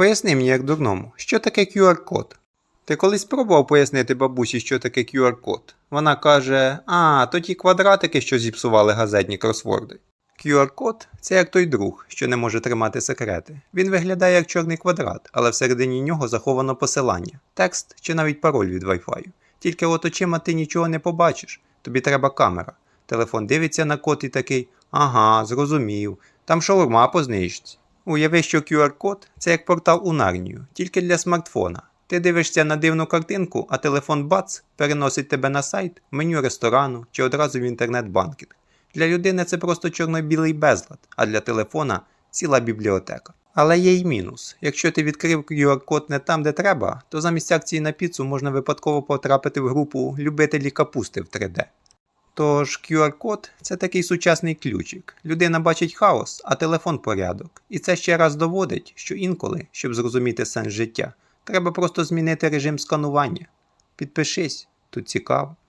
Поясни мені, як дурному, що таке QR-код? Ти колись пробував пояснити бабусі, що таке QR-код? Вона каже: А, то ті квадратики, що зіпсували газетні кросворди. QR-код це як той друг, що не може тримати секрети. Він виглядає як чорний квадрат, але всередині нього заховано посилання, текст чи навіть пароль від Wi-Fi. Тільки от очима ти нічого не побачиш, тобі треба камера. Телефон дивиться на код і такий: ага, зрозумів, там шаурма по знижці. Уяви, що QR-код це як портал у Нарнію, тільки для смартфона. Ти дивишся на дивну картинку, а телефон бац переносить тебе на сайт, меню ресторану чи одразу в інтернет-банкінг. Для людини це просто чорно-білий безлад, а для телефона ціла бібліотека. Але є й мінус. Якщо ти відкрив QR-код не там, де треба, то замість акції на піцу можна випадково потрапити в групу любителі капусти в 3D. Тож QR-код це такий сучасний ключик. Людина бачить хаос, а телефон порядок. І це ще раз доводить, що інколи, щоб зрозуміти сенс життя, треба просто змінити режим сканування. Підпишись, тут цікаво.